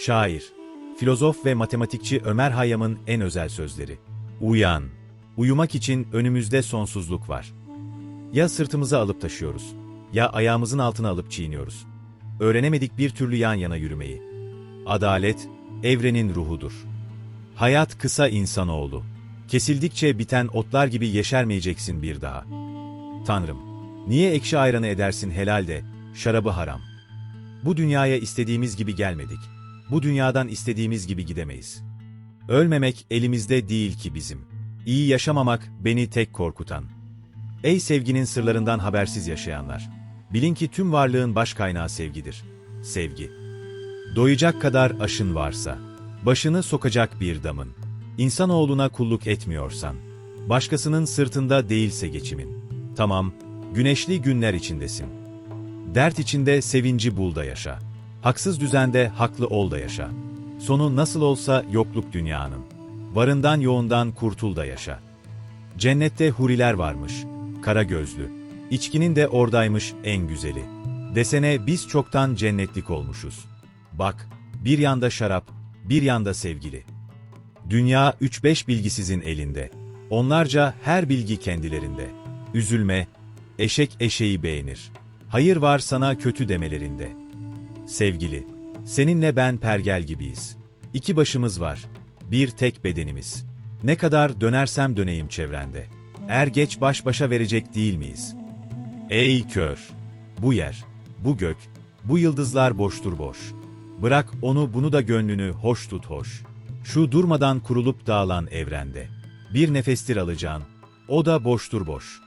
Şair, filozof ve matematikçi Ömer Hayyam'ın en özel sözleri. Uyan. Uyumak için önümüzde sonsuzluk var. Ya sırtımıza alıp taşıyoruz, ya ayağımızın altına alıp çiğniyoruz. Öğrenemedik bir türlü yan yana yürümeyi. Adalet, evrenin ruhudur. Hayat kısa insanoğlu. Kesildikçe biten otlar gibi yeşermeyeceksin bir daha. Tanrım, niye ekşi ayranı edersin helal de, şarabı haram? Bu dünyaya istediğimiz gibi gelmedik. Bu dünyadan istediğimiz gibi gidemeyiz. Ölmemek elimizde değil ki bizim. İyi yaşamamak beni tek korkutan. Ey sevginin sırlarından habersiz yaşayanlar! Bilin ki tüm varlığın baş kaynağı sevgidir. Sevgi. Doyacak kadar aşın varsa, başını sokacak bir damın, insanoğluna kulluk etmiyorsan, başkasının sırtında değilse geçimin. Tamam, güneşli günler içindesin. Dert içinde sevinci bul da yaşa. Haksız düzende haklı ol da yaşa. Sonu nasıl olsa yokluk dünyanın. Varından yoğundan kurtul da yaşa. Cennette huriler varmış, kara gözlü. İçkinin de oradaymış en güzeli. Desene biz çoktan cennetlik olmuşuz. Bak, bir yanda şarap, bir yanda sevgili. Dünya 3-5 bilgisizin elinde. Onlarca her bilgi kendilerinde. Üzülme, eşek eşeği beğenir. Hayır var sana kötü demelerinde. Sevgili, seninle ben pergel gibiyiz. İki başımız var, bir tek bedenimiz. Ne kadar dönersem döneyim çevrende. Er geç baş başa verecek değil miyiz? Ey kör! Bu yer, bu gök, bu yıldızlar boştur boş. Bırak onu bunu da gönlünü hoş tut hoş. Şu durmadan kurulup dağılan evrende. Bir nefestir alacağın, o da boştur boş.